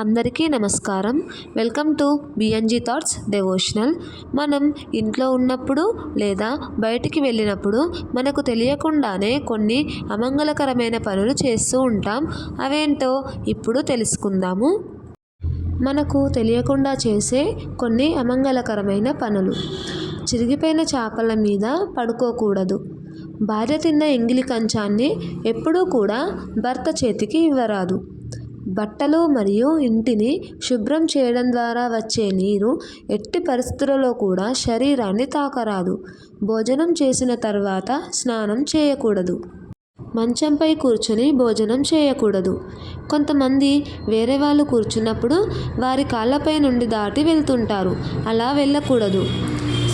అందరికీ నమస్కారం. Welcome to BNG thoughts devotional మనం ఇంట్లో ఉన్నప్పుడు లేదా బయటికి వెళ్ళినప్పుడు మనకు తెలియకుండానే కొన్ని అమంగళకరమైన పనులు చేస్తూ ఉంటాం. అవేంటో ఇప్పుడు తెలుసుకుందాము. మనకు తెలియకుండా చేసే కొన్ని అమంగళకరమైన పనులు. చిరిగిపోయిన చేపల మీద పడుకోకూడదు. భార్య తిన్న ఎంగిలి కంచాన్ని ఎప్పుడూ కూడా భర్త చేతికి ఇవ్వరాదు. బట్టలు మరియు ఇంటిని శుభ్రం చేయడం ద్వారా వచ్చే నీరు ఎట్టి పరిస్థితులలో కూడా శరీరాన్ని తాకరాదు. భోజనం చేసిన తర్వాత స్నానం చేయకూడదు. మంచంపై కూర్చొని భోజనం చేయకూడదు. కొంతమంది వేరే వాళ్ళు కూర్చున్నప్పుడు వారి కాళ్ళపై నుండి దాటి వెళ్తుంటారు. అలా వెళ్ళకూడదు.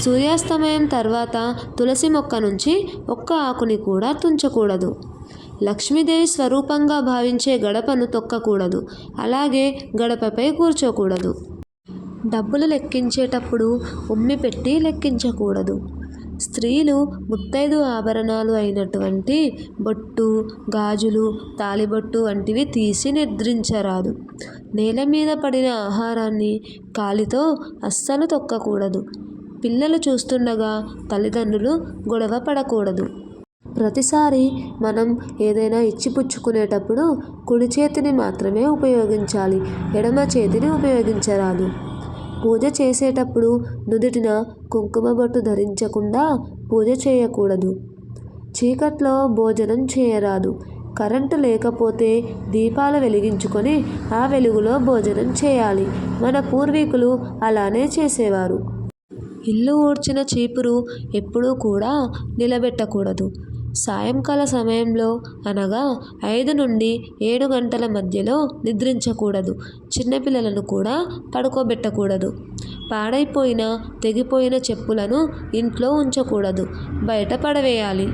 సూర్యాస్తమయం తర్వాత తులసి మొక్క నుంచి ఒక్క ఆకుని కూడా తుంచకూడదు. లక్ష్మీదేవి స్వరూపంగా భావించే గడపను తొక్కకూడదు. అలాగే గడపపై కూర్చోకూడదు. డబ్బులు లెక్కించేటప్పుడు ఉమ్మి పెట్టి లెక్కించకూడదు. స్త్రీలు ముత్తైదు ఆభరణాలు అయినటువంటి బొట్టు గాజులు తాలిబొట్టు వంటివి తీసి నిద్రించరాదు. నేల మీద పడిన ఆహారాన్ని కాలితో అస్సలు తొక్కకూడదు. పిల్లలు చూస్తుండగా తల్లిదండ్రులు గొడవ పడకూడదు. ప్రతిసారి మనం ఏదైనా ఇచ్చిపుచ్చుకునేటప్పుడు కుడి చేతిని మాత్రమే ఉపయోగించాలి ఎడమ చేతిని ఉపయోగించరాదు. పూజ చేసేటప్పుడు నుదుటిన కుంకుమ బొట్టు ధరించకుండా పూజ చేయకూడదు. చీకట్లో భోజనం చేయరాదు. కరెంటు లేకపోతే దీపాలు వెలిగించుకొని ఆ వెలుగులో భోజనం చేయాలి. మన పూర్వీకులు అలానే చేసేవారు. ఇల్లు ఊడ్చిన చీపురు ఎప్పుడూ కూడా నిలబెట్టకూడదు. సాయంకాల సమయంలో అనగా ఐదు నుండి ఏడు గంటల మధ్యలో నిద్రించకూడదు. చిన్నపిల్లలను కూడా పడుకోబెట్టకూడదు. పాడైపోయిన తెగిపోయిన చెప్పులను ఇంట్లో ఉంచకూడదు. బయట పడవేయాలి.